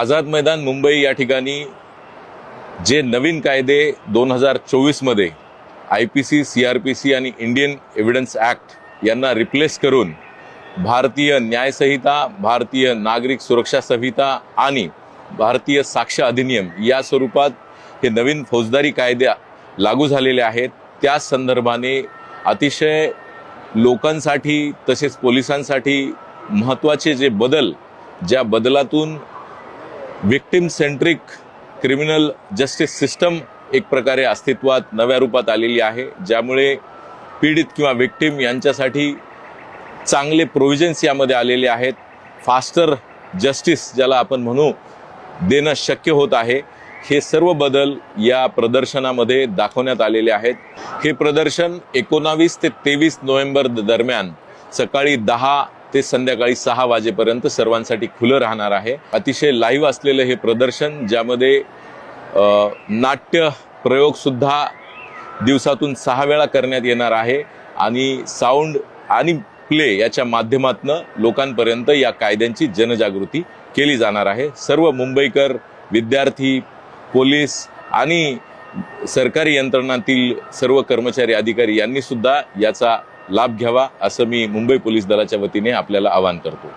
आझाद मैदान मुंबई या ठिकाणी जे नवीन कायदे दोन हजार चोवीसमध्ये I P C C R P C आणि इंडियन एव्हिडन्स ॲक्ट यांना रिप्लेस करून भारतीय न्यायसंहिता भारतीय नागरिक सुरक्षा संहिता आणि भारतीय साक्ष अधिनियम या स्वरूपात हे नवीन फौजदारी कायदे लागू झालेले आहेत. त्या संदर्भाने अतिशय लोकांसाठी तसेच पोलिसांसाठी महत्त्वाचे जे बदल ज्या बदलातून victim centric criminal justice system एक प्रकारे अस्तित्वात नव्या रूपात आलेली आहे ज्यामुळे पीडित किंवा विक्टिम यांच्यासाठी चांगले प्रोव्हिजन्स यामध्ये आलेले आहेत. फास्टर जस्टिस ज्याला आपण म्हणू देणं शक्य होत आहे. हे सर्व बदल या प्रदर्शनामध्ये दाखवण्यात आलेले आहेत. हे प्रदर्शन एकोणावीस ते तेवीस नोव्हेंबर द- दरम्यान सकाळी दहा ते संध्याकाळी सहा वाजेपर्यंत सर्वांसाठी खुलं राहणार आहे. अतिशय लाईव्ह असलेलं हे प्रदर्शन ज्यामध्ये नाट्य प्रयोगसुद्धा दिवसातून सहा वेळा करण्यात येणार आहे आणि साऊंड आणि प्ले याच्या माध्यमातून लोकांपर्यंत या कायद्यांची जनजागृती केली जाणार आहे. सर्व मुंबईकर विद्यार्थी पोलीस आणि सरकारी यंत्रणातील सर्व कर्मचारी अधिकारी यांनी सुद्धा याचा लाभ घ्यावा असं मी मुंबई पोलीस दलाच्या वतीने आपल्याला आवाहन करतो.